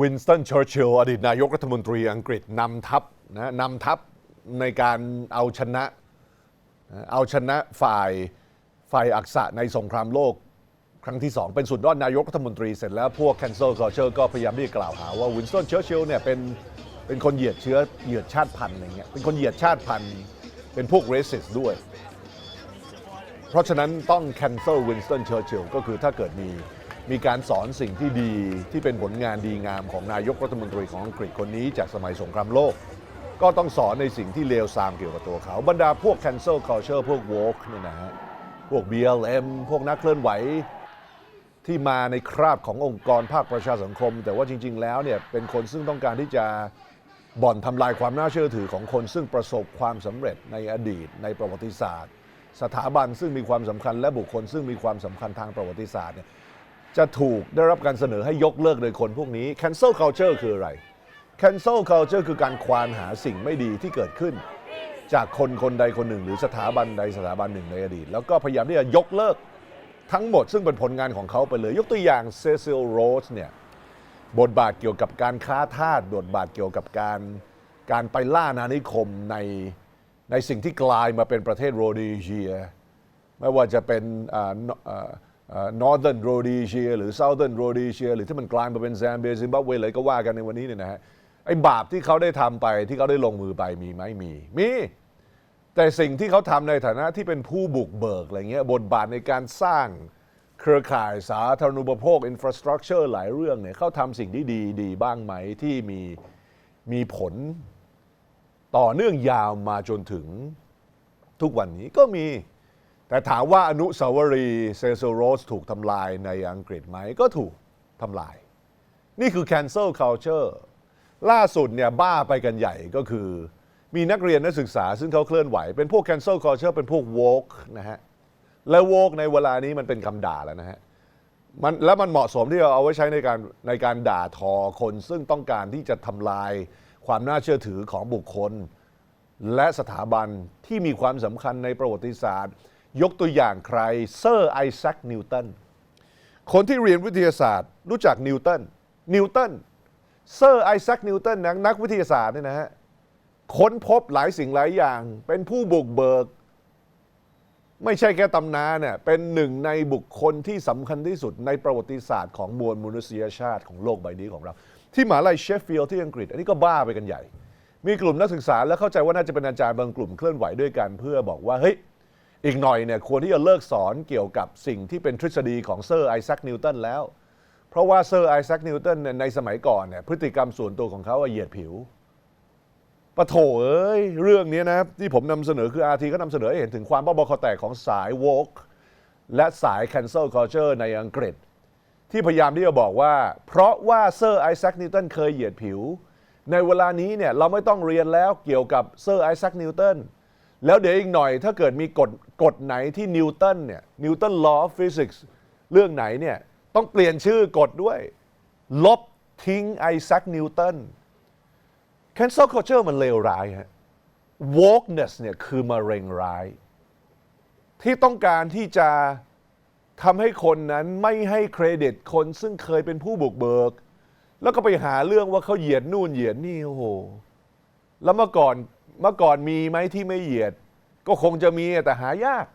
วินสตันเชอร์ชิลอดีตนายกรัฐมนตรีอังกฤษนำทัพนะนำทัพในการเอาชนะ เอาชนะฝ่ายฝ่ายอักษะในสงครามโลกครั้งที่ 2 เป็นสุดยอดนายกรัฐมนตรีเสร็จแล้วพวก cancel culture ก็พยายามที่จะกล่าวหาว่าวินสตันเชอร์ชิลเนี่ยเป็นเป็นคนเหยียดเชื้อเหยียดชาติพันธุ์อะไรเงี้ยเป็นคนเหยียดชาติพันธุ์ เป็นพวก racist ด้วย เพราะฉะนั้นต้อง cancel Winston Churchill ก็คือถ้าเกิดมี มีการสอนสิ่งที่ดีที่เป็นผลงานดีงามของนายกรัฐมนตรีของอังกฤษคนนี้จากสมัยสงครามโลก ก็ต้องสอนในสิ่งที่เลวทรามเกี่ยวกับตัวเขา บรรดาพวก cancel culture พวก woke เนี่ยนะฮะพวก BLM พวกนักเคลื่อนไหวที่มาในคราบขององค์กรภาคประชาสังคม แต่ว่าจริง ๆ แล้วเนี่ยเป็นคนซึ่งต้องการที่จะบ่อนทำลายความน่าเชื่อถือของคนซึ่งประสบความสำเร็จในอดีต ในประวัติศาสตร์ สถาบันซึ่งมีความสำคัญและบุคคลซึ่งมีความสำคัญทางประวัติศาสตร์เนี่ย จะถูกได้รับการเสนอให้ยกเลิกโดยคนพวกนี้ cancel culture คืออะไร cancel culture คือการควานหาสิ่งไม่ดีที่เกิดขึ้น จากคนคนใดคนหนึ่ง หรือสถาบันใดสถาบันหนึ่งในอดีต แล้วก็พยายามที่จะยกเลิกทั้งหมดซึ่งเป็นผลงานของเขาไปเลย ยกตัวอย่างเซซิลโรสเนี่ยบทบาทเกี่ยวกับการค้าทาสบทบาทเกี่ยวกับการการไปล่านานิคมในในสิ่งที่กลายมาเป็นประเทศโรดีเซีย ไม่ว่าจะเป็นอ่า northern rhodesia หรือ southern rhodesia หรือที่มันกลายมาเป็นแซมเบียซิมบับเวเลยก็ว่ากันในวันนี้เนี่ยนะฮะไอ้บาปที่เขาได้ทำไปที่เขาได้ลงมือไปมีไหมมี มี แต่สิ่งที่เขาทำในฐานะที่เป็นผู้บุกเบิกอะไรเงี้ยบทบาทในการสร้างเครือข่ายสาธารณูปโภคอินฟราสตรักเจอร์หลายเรื่องเนี่ยเขาทำสิ่งที่ดีดีบ้างไหมที่มีมีผลต่อเนื่องยาวมาจนถึงทุกวันนี้ก็มี แต่ถามว่าอนุสาวรีย์เซซโรสถูกทำลายในอังกฤษไหมก็ถูกทำลาย นี่คือ cancel culture ล่าสุดเนี่ยบ้าไปกันใหญ่ก็คือ มีนักเรียนนักศึกษาซึ่งเขาเคลื่อนไหว เป็นพวก cancel culture เป็นพวก woke นะฮะ และ woke ในเวลานี้มันเป็นคำด่าแล้วนะฮะมันแล้วมันเหมาะสมที่จะเอาไว้ใช้ในการในการด่าทอคนซึ่งต้องการที่จะทำลายความน่าเชื่อถือของบุคคล และสถาบันที่มีความสำคัญในประวัติศาสตร์ ยกตัวอย่างใครเซอร์ไอแซคนิวตันคนที่เรียนวิทยาศาสตร์ รู้จักนิวตันนิวตันเซอร์ไอแซคนิวตันนักนักวิทยาศาสตร์เนี่ยนะฮะค้นพบหลายสิ่งหลายอย่าง เป็นผู้บุกเบิก ไม่ใช่แค่ตำนานเนี่ยเป็นหนึ่งในบุคคลที่สำคัญที่สุดในประวัติศาสตร์ของมวลมนุษยชาติของโลกใบนี้ของเรา ที่มหาลัยเชฟฟิลด์ที่อังกฤษ อันนี้ก็บ้าไปกันใหญ่ มีกลุ่มนักศึกษาแล้วเข้าใจว่าน่าจะเป็นอาจารย์บางกลุ่มเคลื่อนไหวด้วยกันเพื่อบอกว่าเฮ้ย อีกหน่อยเนี่ยควรที่จะเลิกสอนเกี่ยวกับสิ่งที่เป็นทฤษฎีของเซอร์ไอแซคนิวตันแล้ว เพราะว่าเซอร์ไอแซคนิวตันเนี่ยในสมัยก่อนเนี่ยพฤติกรรมส่วนตัวของเขาเหยียดผิวปะโถเอ้ยเรื่องนี้นะที่ผมนำเสนอคืออาทีก็นำเสนอให้เห็นถึงความบ้าบอคอแตกของสาย w o k และสาย cancel culture ในอังกฤษ ที่พยายามที่จะบอกว่า เพราะว่าเซอร์ไอแซคนิวตันเคยเหยียดผิว ในเวลานี้เนี่ยเราไม่ต้องเรียนแล้วเกี่ยวกับเซอร์ไอแซคนิวตัน แล้วเดี๋ยวอีกหน่อยถ้าเกิดมีกฎกฎไหนที่นิวตันเนี่ยนิวตัน law of physics เรื่องไหนเนี่ยต้องเปลี่ยนชื่อกฎด้วย ลบทิ้งไอแซคนิวตัน cancel culture มันเลวร้ายฮะ wokeness เนี่ยคือมะเร็งร้าย ที่ต้องการที่จะทำให้คนนั้นไม่ให้เครดิตคนซึ่งเคยเป็นผู้บุกเบิก แล้วก็ไปหาเรื่องว่าเขาเหยียดนู่นเหยียดนี่โอ้โหแล้วเมื่อก่อน เมื่อก่อนมีไหมที่ไม่เหยียด ก็คงจะมีแต่หายาก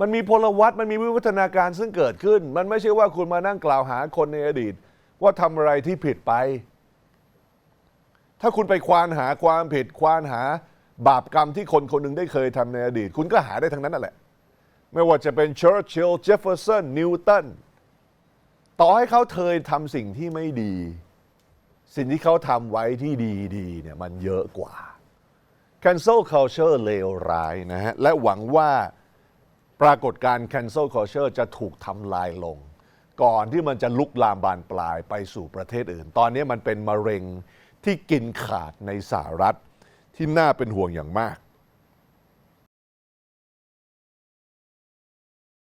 มันมีพลวัตมันมีวิวัฒนาการซึ่งเกิดขึ้น มันไม่ใช่ว่าคุณมานั่งกล่าวหาคนในอดีต ว่าทำอะไรที่ผิดไป ถ้าคุณไปควานหาความผิดควานหาบาปกรรมที่คนคนหนึ่งได้เคยทำในอดีต คุณก็หาได้ทั้งนั้นนั่นแหละ ไม่ว่าจะเป็นเชอร์ชิลเจฟเฟอร์สันนิวตันต่อให้เขาเคยทำสิ่งที่ไม่ดี สิ่งที่เขาทำไว้ที่ดีๆเนี่ยมันเยอะกว่า cancel culture เลวร้ายนะฮะ และหวังว่าปรากฏการณ์ cancel culture จะถูกทำลายลง ก่อนที่มันจะลุกลามบานปลายไปสู่ประเทศอื่น ตอนนี้มันเป็นมะเร็งที่กินขาดในสหรัฐที่น่าเป็นห่วงอย่างมาก